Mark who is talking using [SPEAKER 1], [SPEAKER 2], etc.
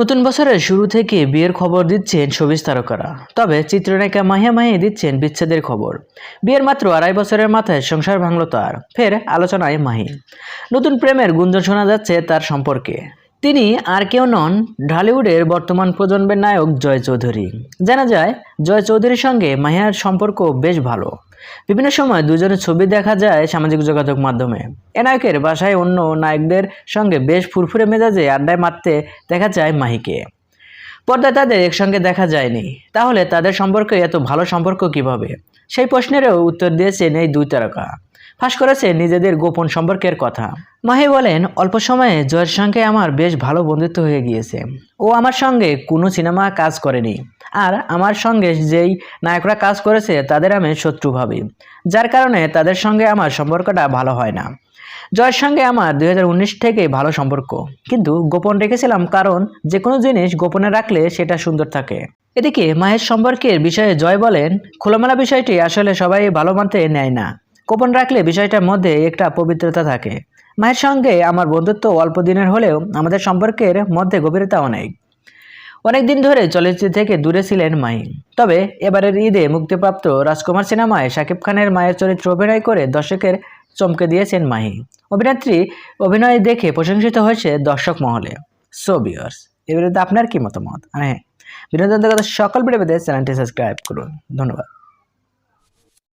[SPEAKER 1] নতুন বছরের শুরু থেকে বিয়ের খবর দিচ্ছেন শোবিজ তারকারা। তবে চিত্রনায়িকা মাহিয়া মাহিয়া দিচ্ছেন বিচ্ছেদের খবর। বিয়ের মাত্র আড়াই বছরের মাথায় সংসার ভাঙল তার। ফের আলোচনায় মাহি। নতুন প্রেমের গুঞ্জন শোনা যাচ্ছে তার সম্পর্কে। তিনি আর কেউ নন ঢালিউডের বর্তমান প্রজন্মের নায়ক জয় চৌধুরী। জানা যায়, জয় চৌধুরীর সঙ্গে মাহিয়ার সম্পর্ক বেশ ভালো। বিভিন্ন সময় দুজনের ছবি দেখা যায় সামাজিক যোগাযোগ মাধ্যমে। এ নায়কের বাসায় অন্য নায়কদের সঙ্গে বেশ ফুরফুরে মেজাজে আড্ডায় মারতে দেখা যায় মাহিকে। পর্দায় তাদের একসঙ্গে দেখা যায়নি। তাহলে তাদের সম্পর্কে এত ভালো সম্পর্ক কীভাবে? সেই প্রশ্নেরও উত্তর দিয়েছেন এই দুই তারকা। ফাঁস করেছে নিজেদের গোপন সম্পর্কের কথা। মাহি বলেন, অল্প সময়ে জয়ের সঙ্গে আমার বেশ ভালো বন্ধুত্ব হয়ে গিয়েছে। ও আমার সঙ্গে কোনো সিনেমা কাজ করেনি। আর আমার সঙ্গে যেই নায়করা কাজ করেছে তাদের আমি শত্রু ভাবি, যার কারণে তাদের সঙ্গে আমার সম্পর্কটা ভালো হয় না। জয়ের সঙ্গে আমার দুই হাজার উনিশ থেকে ভালো সম্পর্ক, কিন্তু গোপন রেখেছিলাম কারণ যে কোনো জিনিস গোপনে রাখলে সেটা সুন্দর থাকে। এদিকে মায়ের সম্পর্কের বিষয়ে জয় বলেন, খোলামেলা বিষয়টি আসলে সবাই ভালো মানতে নেয় না। গোপন রাখলে বিষয়টার মধ্যে একটা পবিত্রতা থাকে। মায়ের সঙ্গে আমার বন্ধুত্ব অল্প দিনের হলেও আমাদের সম্পর্কের মধ্যে গভীরতা অনেক অনেক দিন ধরে চলচ্চিত্র থেকে দূরে ছিলেন মাহি। তবে এবারের ঈদে মুক্তিপ্রাপ্ত রাজকুমার সিনেমায় শাকিব খানের মায়ের চরিত্রে অভিনয় করে দর্শকের চমকে দিয়েছেন মাহি। অভিনেত্রী অভিনয় দেখে প্রশংসিত হয়েছে দর্শক মহলে। সো বিয়ার্স এ বিরুদ্ধে আপনার কি মতামত? হ্যাঁ বিনোদন সকল পেতে চ্যানেলটি সাবস্ক্রাইব করুন। ধন্যবাদ।